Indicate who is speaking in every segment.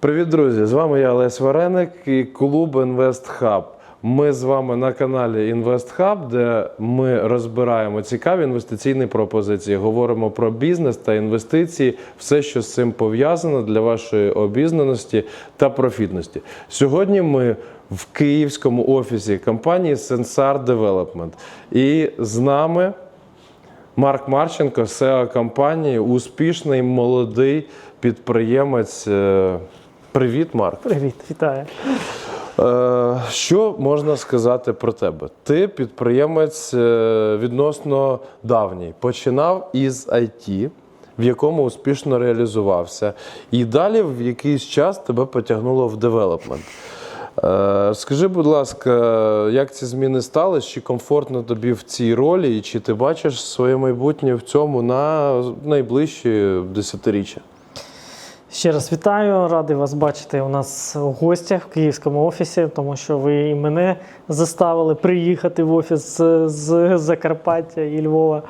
Speaker 1: Привіт, друзі! З вами я Олесь Вареник і клуб InvestHub. Ми з вами на каналі InvestHub, де ми розбираємо цікаві інвестиційні пропозиції, говоримо про бізнес та інвестиції, все, що з цим пов'язано для вашої обізнаності та профітності. Сьогодні ми в київському офісі компанії Sensar Development. І з нами Марк Марченко, SEO компанії, успішний молодий підприємець. Привіт, Марк.
Speaker 2: Привіт, вітаю.
Speaker 1: Е, Що можна сказати про тебе? Ти підприємець е, відносно давній. Починав із IT, в якому успішно реалізувався, і далі в якийсь час тебе потягнуло в девелопмент. Е, Скажи, будь ласка, як ці зміни сталися? Чи комфортно тобі в цій ролі, і чи ти бачиш своє майбутнє в цьому на найближчі десятиріччя?
Speaker 2: Ще раз вітаю, радий вас бачити у нас у гостях в київському офісі, тому що ви і мене заставили приїхати в офіс з, Закарпаття і Львова.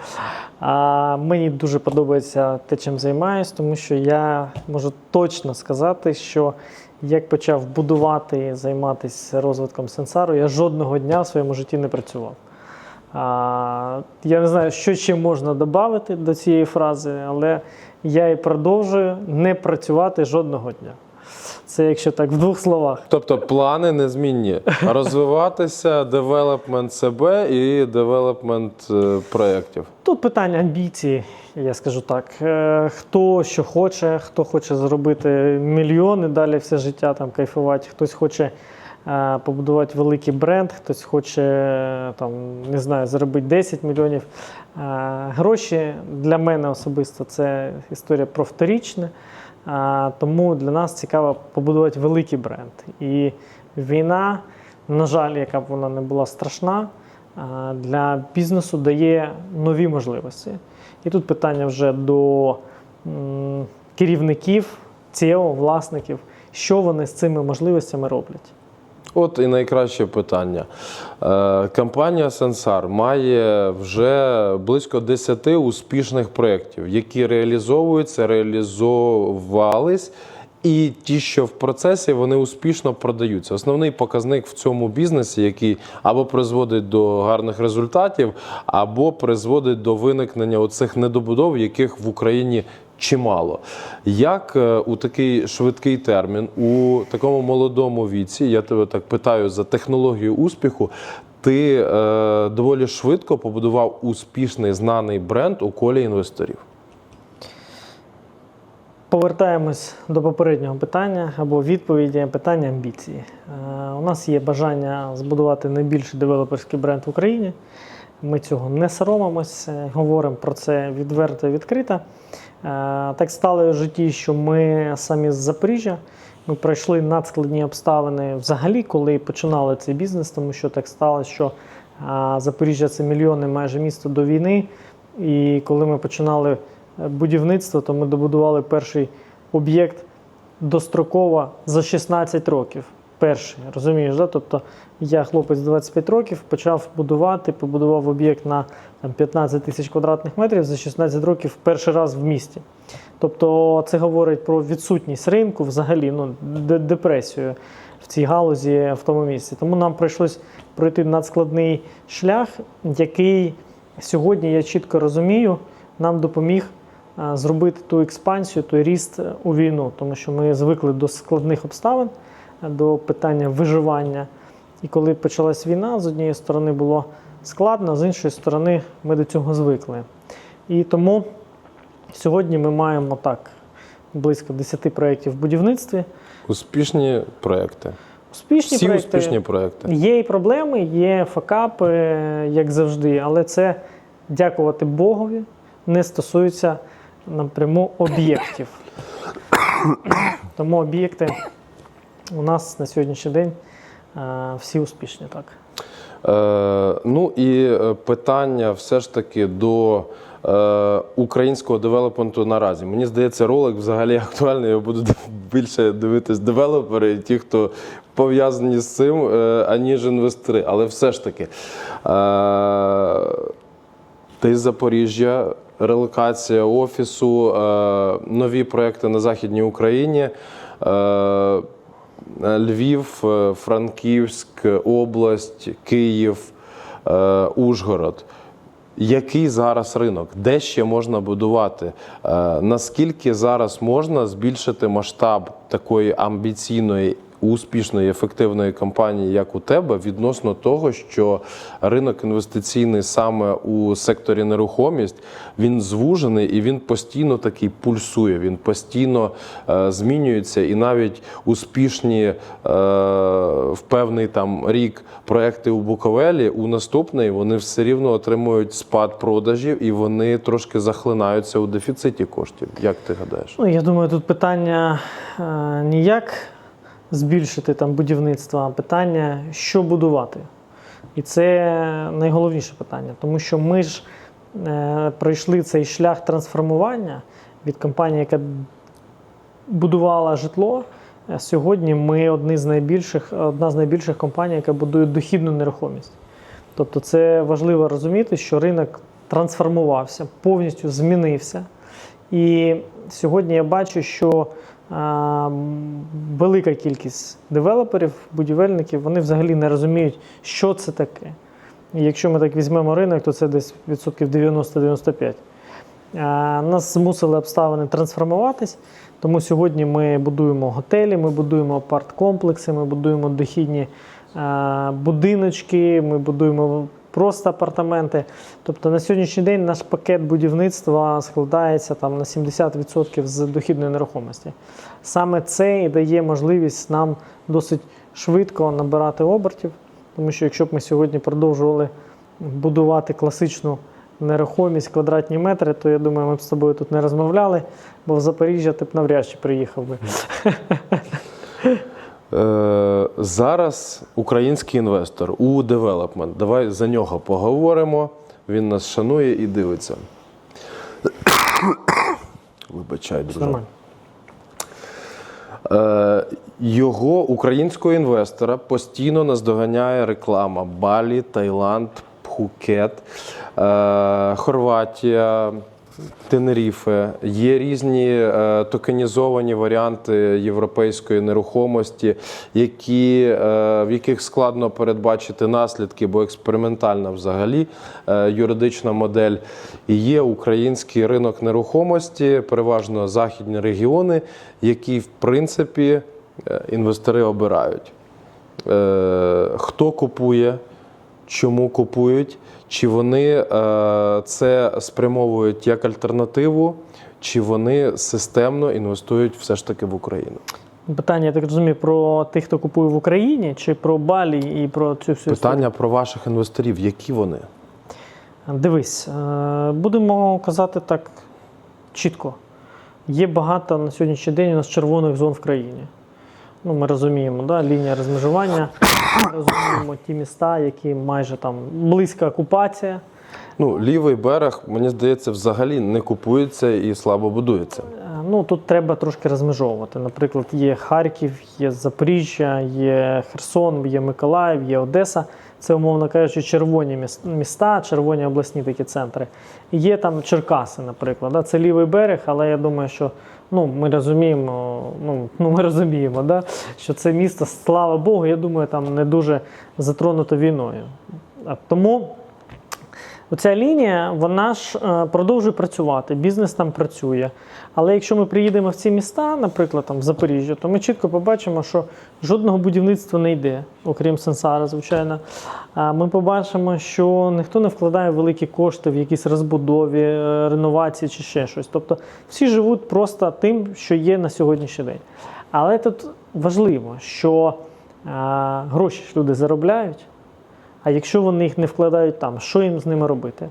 Speaker 2: А мені дуже подобається те, чим займаюсь, тому що я можу точно сказати, що як почав будувати, і займатися розвитком сенсару, я жодного дня в своєму житті не працював. А, я не знаю, що ще можна додати до цієї фрази, але я і продовжую не працювати жодного дня. Це якщо так в двох словах.
Speaker 1: Тобто плани незмінні. Розвиватися, девелопмент себе і девелопмент е, проєктів.
Speaker 2: Тут питання амбіції, я скажу так. Е, Хто що хоче, хто хоче зробити мільйони далі все життя там кайфувати, хтось хоче е, побудувати великий бренд, хтось хоче там, не знаю, заробити 10 мільйонів. Е, Гроші для мене особисто це історія про вторічне. Е, Тому для нас цікаво побудувати великий бренд. І війна, на жаль, яка б вона не була страшна, для бізнесу дає нові можливості. І тут питання вже до керівників, CEO, власників, що вони з цими можливостями роблять.
Speaker 1: От і найкраще питання. Е, Компанія Sensar має вже близько 10 успішних проєктів, які реалізовуються, реалізовувались. І ті, що в процесі, вони успішно продаються. Основний показник в цьому бізнесі, який або призводить до гарних результатів, або призводить до виникнення оцих недобудов, яких в Україні чимало. Як е, у такий швидкий термін, у такому молодому віці, я тебе так питаю за технологію успіху, ти е, доволі швидко побудував успішний знаний бренд у колі інвесторів.
Speaker 2: Повертаємось до попереднього питання або відповіді питання амбіції. Е, У нас є бажання збудувати найбільший девелоперський бренд в Україні. Ми цього не соромимось, е, говоримо про це відверто і відкрито. Е, Так стало в житті, що ми самі з Запоріжжя. Ми пройшли надскладні обставини взагалі, коли починали цей бізнес, тому що так сталося, що Запоріжжя це мільйони майже місто до війни. І коли ми починали е, будівництво, то ми добудували перший об'єкт достроково за 16 років. Перший, розумієш, да? тобто я, хлопець 25 років, почав будувати, побудував об'єкт на там, 15 тисяч квадратних метрів за 16 років перший раз в місті. Тобто це говорить про відсутність ринку, взагалі ну, де- депресію в цій галузі в тому місці. Тому нам прийшлось пройти надскладний шлях, який сьогодні я чітко розумію, нам допоміг зробити ту експансію, той ріст е, у війну, тому що ми звикли до складних обставин, е, до питання виживання. І коли почалась війна, з однієї сторони було складно, з іншої сторони, ми до цього звикли. І тому сьогодні ми маємо так близько 10 проєктів в будівництві.
Speaker 1: Успішні проекти.
Speaker 2: Успішні
Speaker 1: Всі
Speaker 2: проєкти.
Speaker 1: успішні проекти.
Speaker 2: Є і проблеми, є факапи, як завжди, але це дякувати Богові не стосується напряму об'єктів. Тому об'єкти у нас на сьогоднішній день е, всі успішні, так.
Speaker 1: Е, ну і е, питання все ж таки до е, українського девелопменту наразі. Мені здається, ролик взагалі актуальний. Я буду більше дивитись девелопери і ті, хто пов'язані з цим, аніж інвестори. Але все ж таки, ти з Запоріжжя, релокація офісу, нові проекти на Західній Україні. Львів, е, Франківськ, область, Київ, е, Ужгород. Який зараз ринок? Де ще можна будувати? Е, Наскільки зараз можна збільшити масштаб такої амбіційної, успішної, ефективної компанії, як у тебе, відносно того, що ринок інвестиційний саме у секторі нерухомість він звужений і він постійно такий пульсує, він постійно е, змінюється, і навіть успішні е, в певний там рік проекти у Буковелі, у наступний вони все рівно отримують спад продажів і вони трошки захлинаються у дефіциті коштів. Як ти гадаєш?
Speaker 2: Ну, я думаю, тут питання е, не як збільшити там будівництво, питання, що будувати. І це найголовніше питання, тому що ми ж е, пройшли цей шлях трансформування від компанії, яка будувала житло. Е, Сьогодні ми одні з найбільших, одна з найбільших компаній, яка будує дохідну нерухомість. Тобто це важливо розуміти, що ринок трансформувався, повністю змінився. І сьогодні я бачу, що велика кількість девелоперів, будівельників, вони взагалі не розуміють, що це таке. Якщо ми так візьмемо ринок, то це десь відсотків 90-95. Нас змусили обставини трансформуватись, тому сьогодні ми будуємо готелі, ми будуємо апарт-комплекси, ми будуємо дохідні будиночки, ми будуємо просто апартаменти. Тобто на сьогоднішній день наш пакет будівництва складається там на 70% з дохідної нерухомості. Саме це і дає можливість нам досить швидко набирати обертів, тому що якщо б ми сьогодні продовжували будувати класичну нерухомість, квадратні метри, то я думаю, ми б з тобою тут не розмовляли, бо в Запоріжжя ти б навряд чи приїхав би.
Speaker 1: Е, зараз український інвестор у девелопмент. Давай за нього поговоримо. Він нас шанує і дивиться. Вибачай, друже. Е, його українського інвестора постійно наздоганяє реклама Балі, Таїланд, Пхукет, е, Хорватія, Тенеріфе. Є різні е, токенізовані варіанти європейської нерухомості, які, е, в яких складно передбачити наслідки, бо експериментальна взагалі е, юридична модель. І є український ринок нерухомості, переважно західні регіони, які в принципі інвестори обирають. Хто купує, чому купують, чи вони е, це спрямовують як альтернативу, чи вони системно інвестують все ж таки в Україну.
Speaker 2: Питання, я так розумію, про тих, хто купує в Україні, чи про Балі і про цю всю історію?
Speaker 1: Питання про ваших інвесторів, які вони?
Speaker 2: Дивись, е, будемо казати так чітко. Є багато на сьогоднішній день у нас червоних зон в країні. Ну, ми розуміємо, да? лінія розмежування. Ми розуміємо ті міста, які майже там близька окупація.
Speaker 1: Ну, лівий берег, мені здається, взагалі не купується і слабо будується.
Speaker 2: Е, Ну, тут треба трошки розмежовувати. Наприклад, є Харків, є Запоріжжя, є Херсон, є Миколаїв, є Одеса. Це, умовно кажучи, червоні міста, червоні обласні такі центри. Є там Черкаси, наприклад. Да? Це лівий берег, але я думаю, що ну, ми розуміємо, ну, ну, ми розуміємо, да? що це місто, слава Богу, я думаю, там не дуже затронуто війною. А Тому Оця лінія, вона ж е, продовжує працювати, бізнес там працює. Але якщо ми приїдемо в ці міста, наприклад, там в Запоріжжя, то ми чітко побачимо, що жодного будівництва не йде, окрім сенсара, звичайно. Ми побачимо, що ніхто не вкладає великі кошти в якісь розбудові, е, реновації чи ще щось. Тобто всі живуть просто тим, що є на сьогоднішній день. Але тут важливо, що е, гроші люди заробляють. А якщо вони їх не вкладають там, що їм з ними робити?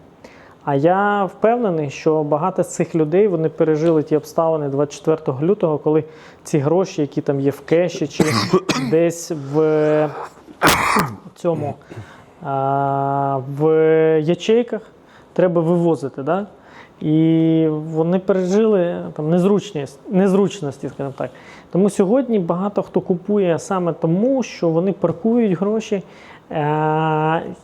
Speaker 2: А я впевнений, що багато з цих людей вони пережили ті обставини 24 лютого, коли ці гроші, які там є в кеші, чи десь в цьому а, в ячейках, треба вивозити. Да? І вони пережили там незручність, незручності, скажімо так. Тому сьогодні багато хто купує саме тому, що вони паркують гроші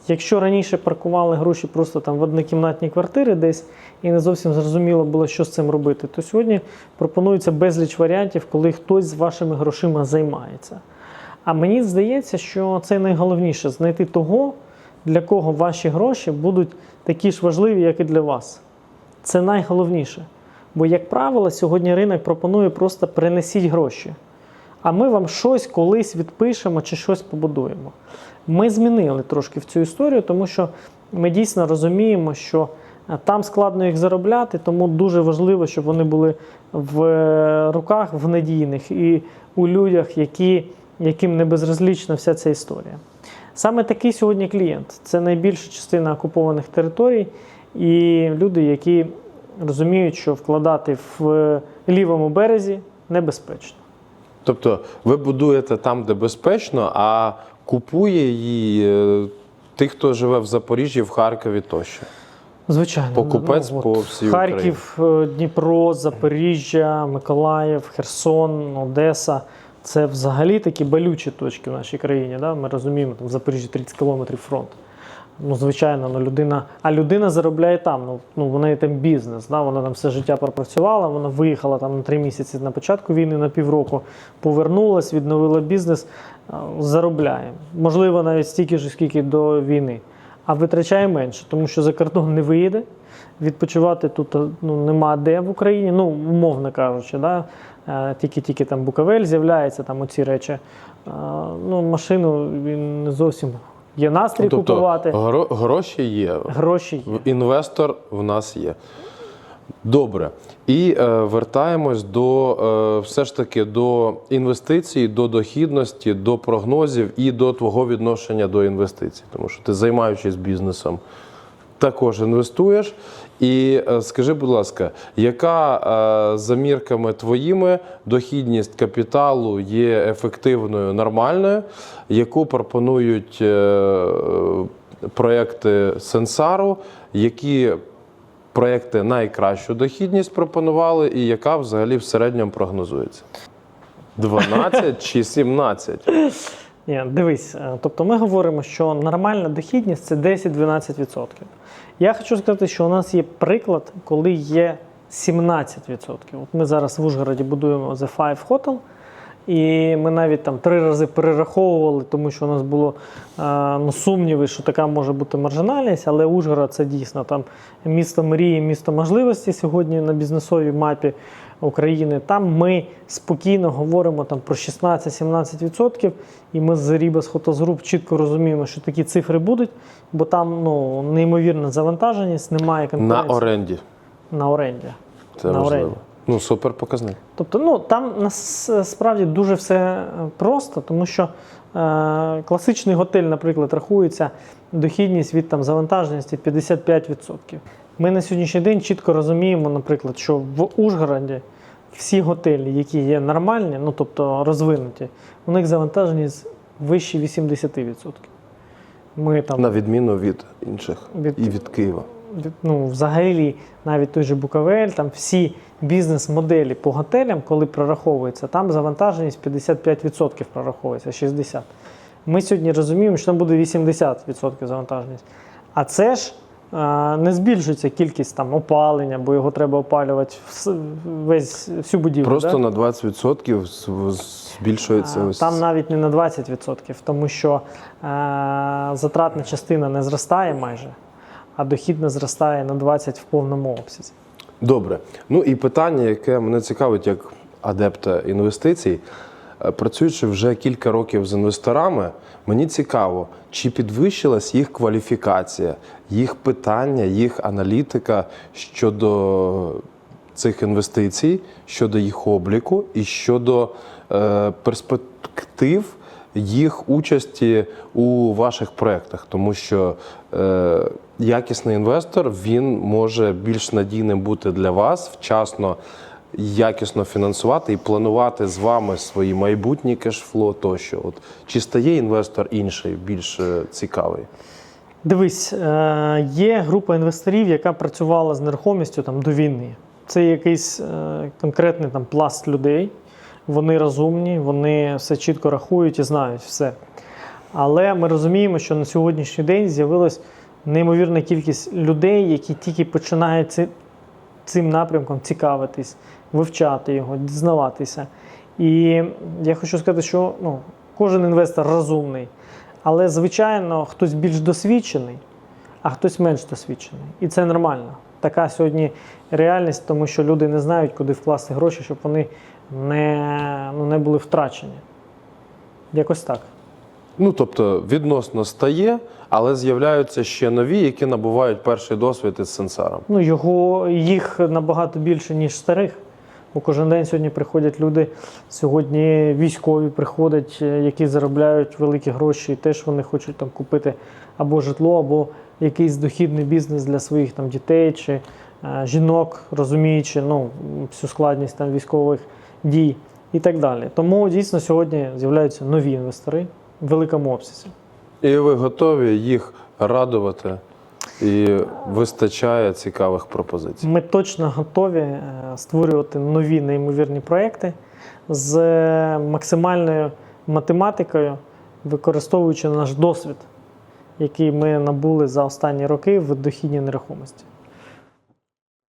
Speaker 2: якщо раніше паркували гроші просто там в однокімнатні квартири десь і не зовсім зрозуміло було, що з цим робити, то сьогодні пропонується безліч варіантів, коли хтось з вашими грошима займається. А мені здається, що це найголовніше знайти того, для кого ваші гроші будуть такі ж важливі, як і для вас. Це найголовніше. Бо, як правило, сьогодні ринок пропонує просто принесіть гроші. А ми вам щось колись відпишемо чи щось побудуємо. Ми змінили трошки в цю історію, тому що ми дійсно розуміємо, що е, там складно їх заробляти, тому дуже важливо, щоб вони були в е, руках в надійних і у людях, які, яким не безразлічна вся ця історія. Саме такий сьогодні клієнт. Це найбільша частина окупованих територій, і люди, які розуміють, що вкладати в лівому березі небезпечно.
Speaker 1: Тобто ви будуєте там, де безпечно, а купує її е, тих, хто живе в Запоріжжі, в Харкові тощо.
Speaker 2: Звичайно,
Speaker 1: Покупець
Speaker 2: от
Speaker 1: по всій
Speaker 2: Харків, е, Дніпро, Запоріжжя, Миколаїв, Херсон, Одеса. Це взагалі такі болючі точки в нашій країні. Да? Ми розуміємо, там в Запоріжжі 30 кілометрів фронт. Ну, звичайно, ну, людина, а людина заробляє там. Ну, ну в неї там бізнес. Да? Вона там все життя пропрацювала, вона виїхала там на три місяці на початку війни, на півроку, повернулась, відновила бізнес, заробляє. Можливо, навіть стільки ж, скільки до війни. А витрачає менше, тому що за кордон не виїде. Відпочивати тут ну, нема де в Україні, ну, умовно кажучи, да? Е, тільки-тільки там Буковель з'являється, там оці речі. Е, Ну, машину він не зовсім є настрій
Speaker 1: тобто
Speaker 2: купувати.
Speaker 1: гро- гроші є,
Speaker 2: Гроші є.
Speaker 1: інвестор в нас є. Добре. І е, вертаємось до е, все ж таки до інвестицій, до дохідності, до прогнозів і до твого відношення до інвестицій. Тому що ти займаючись бізнесом, також інвестуєш. І е, скажи, будь ласка, яка е, за мірками твоїми дохідність капіталу є ефективною, нормальною, яку пропонують е, проекти Сенсару, які проекти найкращу дохідність пропонували, і яка взагалі в середньому прогнозується? 12 чи 17?
Speaker 2: Ні, дивись, е, тобто ми говоримо, що нормальна дохідність це 10-12%. Я хочу сказати, що у нас є приклад, коли є 17%. От ми зараз в Ужгороді будуємо The Five Hotel, і ми навіть там три рази перераховували, тому що у нас було е, ну, сумніви, що така може бути маржинальність, але Ужгород це дійсно там місто мрії, місто можливості сьогодні на бізнесовій мапі України. Там ми спокійно говоримо там про 16-17%, і ми з Hotels Group чітко розуміємо, що такі цифри будуть, бо там ну, неймовірна завантаженість, немає
Speaker 1: На оренді.
Speaker 2: на оренді.
Speaker 1: Це
Speaker 2: На
Speaker 1: важливо.
Speaker 2: оренді.
Speaker 1: Ну, супер показник.
Speaker 2: Тобто, ну там насправді дуже все е, просто, тому що е, класичний готель, наприклад, рахується дохідність від там завантаженості 55%. Ми на сьогоднішній день чітко розуміємо, наприклад, що в Ужгороді всі готелі, які є нормальні, ну тобто розвинуті, у них завантаженість вище 80%. Ми там
Speaker 1: На відміну від інших
Speaker 2: Від-
Speaker 1: і від Києва.
Speaker 2: від- ну, взагалі, навіть той же Буковель, там всі бізнес-моделі по готелям, коли прораховується, там завантаженість 55% прораховується, 60%. Ми сьогодні розуміємо, що там буде 80% завантаженість. А це ж е, не збільшується кількість там опалення, бо його треба опалювати весь всю будівлю.
Speaker 1: Просто
Speaker 2: да?
Speaker 1: на 20% збільшується
Speaker 2: А,
Speaker 1: ось.
Speaker 2: Там навіть не на 20%, тому що е, затратна частина не зростає майже, а дохідна зростає на 20% в повному обсязі.
Speaker 1: Добре. Ну і питання, яке мене цікавить як адепта інвестицій. Е, Працюючи вже кілька років з інвесторами, мені цікаво, чи підвищилась їх кваліфікація, їх питання, їх аналітика щодо цих інвестицій, щодо їх обліку і щодо е, перспектив їх участі у ваших проєктах, тому що е, якісний інвестор він може більш надійним бути для вас, вчасно, якісно фінансувати і планувати з вами свої майбутні кешфло тощо. От чи стає інвестор інший, більш е, цікавий?
Speaker 2: Дивись, е, є група інвесторів, яка працювала з нерухомістю там, до війни. Це якийсь е, конкретний там, пласт людей. Вони розумні, вони все чітко рахують і знають все. Але ми розуміємо, що на сьогоднішній день з'явилась неймовірна кількість людей, які тільки починають цим напрямком цікавитись, вивчати його, дізнаватися. І я хочу сказати, що ну, кожен інвестор розумний, але, звичайно, хтось більш досвідчений, а хтось менш досвідчений. І це нормально. Така сьогодні реальність, тому що люди не знають, куди вкласти гроші, щоб вони не, ну, не були втрачені. Якось так.
Speaker 1: Ну, тобто, відносно стає, але з'являються ще нові, які набувають перший досвід із сенсаром.
Speaker 2: Ну, його, їх набагато більше, ніж старих. Бо кожен день сьогодні приходять люди, сьогодні військові приходять, е, які заробляють великі гроші, і теж вони хочуть там купити або житло, або якийсь дохідний бізнес для своїх там дітей чи е, жінок, розуміючи ну, всю складність там військових дій і так далі. Тому дійсно сьогодні з'являються нові інвестори в великому обсязі.
Speaker 1: І ви готові їх радувати, і вистачає цікавих пропозицій.
Speaker 2: Ми точно готові е, створювати нові неймовірні проекти з е, максимальною математикою, використовуючи наш досвід, який ми набули за останні роки в дохідній нерухомості.